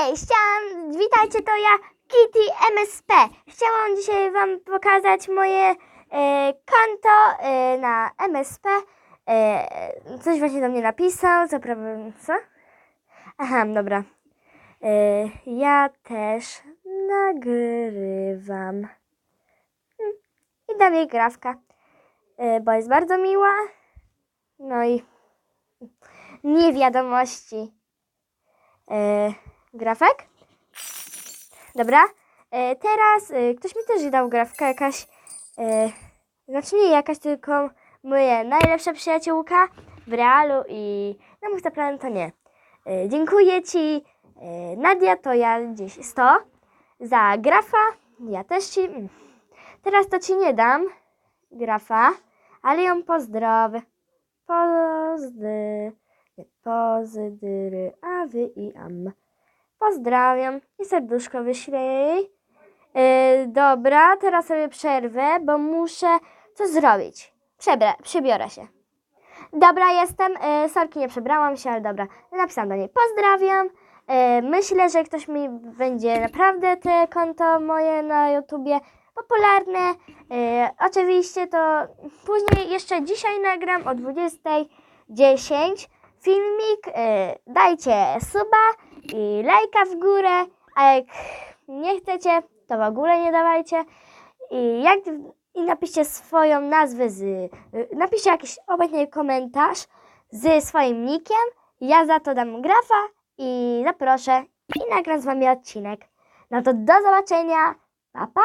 Cześć, chciałam, witajcie, to ja Kitty MSP. Chciałam dzisiaj Wam pokazać moje e, konto e, na MSP. E, coś właśnie do mnie napisał, co prawda, co? Aha, dobra. Ja też nagrywam. Hmm, I dam jej grafka, e, bo jest bardzo miła. No i nie wiadomości. Grafek? Dobra. E, teraz e, ktoś mi też dał grafkę, jakaś. E, znaczy nie jakaś, tylko moja najlepsza przyjaciółka w realu i na mój plan to nie. E, dziękuję Ci, e, Nadia, to ja gdzieś 100 za grafa. Ja też Ci. mm. Teraz to Ci nie dam grafa, ale ją pozdrowię. Pozdy. Nie, Pozdyry, a wy i am. Pozdrawiam i serduszko wyślę. Yy, dobra, teraz sobie przerwę, bo muszę coś zrobić. Przebra, przebiorę się. Dobra, jestem. Yy, sorki, nie przebrałam się, ale dobra. Napisałam do niej. Pozdrawiam. Yy, myślę, że ktoś mi będzie naprawdę te konto moje na YouTubie popularne. Yy, oczywiście to później jeszcze dzisiaj nagram o 20.10 filmik. Yy, dajcie suba i lajka w górę, a jak nie chcecie, to w ogóle nie dawajcie. I, jak, i napiszcie swoją nazwę z. y, Napiszcie jakiś obecny komentarz z swoim nickiem. Ja za to dam grafa i zaproszę i nagram z wami odcinek. No to do zobaczenia. Pa pa!